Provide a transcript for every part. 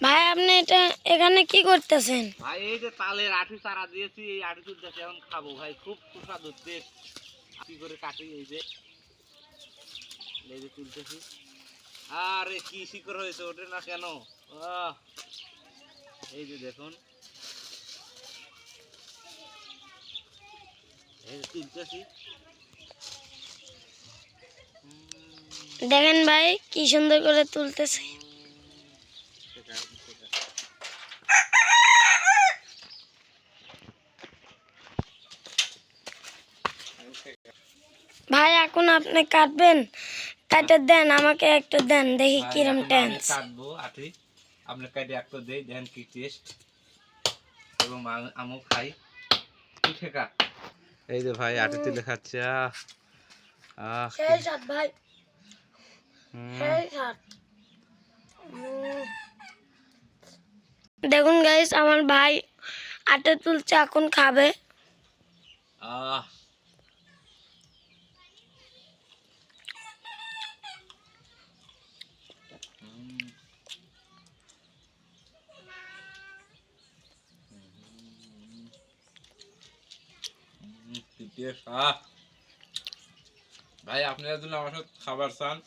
ভাই আপনি এটা এখানে কি করতেছেন? ভাই এই যে তালের আঠি চারা দিয়েছি এই আঠি তুলতেছি এখন খাব। ভাই খুব সুস্বাদু টেস্ট। কি করে কাটি এই যে? এই যে তুলতেছি। আরে কি শিকড় হয়েছে ওঠে না কেন? এই যে দেখুন। এই যে তুলতেছি। দেখেন ভাই কি সুন্দর করে তুলতেছে। ভাই এখন আপনি কাটবেন? কাটে দেন আমাকে একটু দেন দেখি কিরম টেন্স কাটবো আঠি আপনার কাটে একটা দেই দেখেন কি টেস্ট এবং আম- আমিও খাই। কি ঠেকা এই যে ভাই আঠি তুলে খাচ্ছে আহ। সেই সাত ভাই। সেই সাত। দেখুন গাইস আমার ভাই আটে তুলছে এখন খাবে। আহ। ভাই আপনারা যদি আমার সাথে খাবার চান।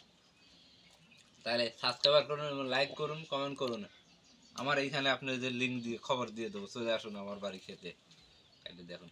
তাহলে সাবস্ক্রাইবার করুন এবং লাইক করুন কমেন্ট করুন। আমার এইখানে আপনি যে লিঙ্ক দিয়ে খবর দিয়ে দেবো। চলে আসুন আমার বাড়ি খেতে। দেখুন।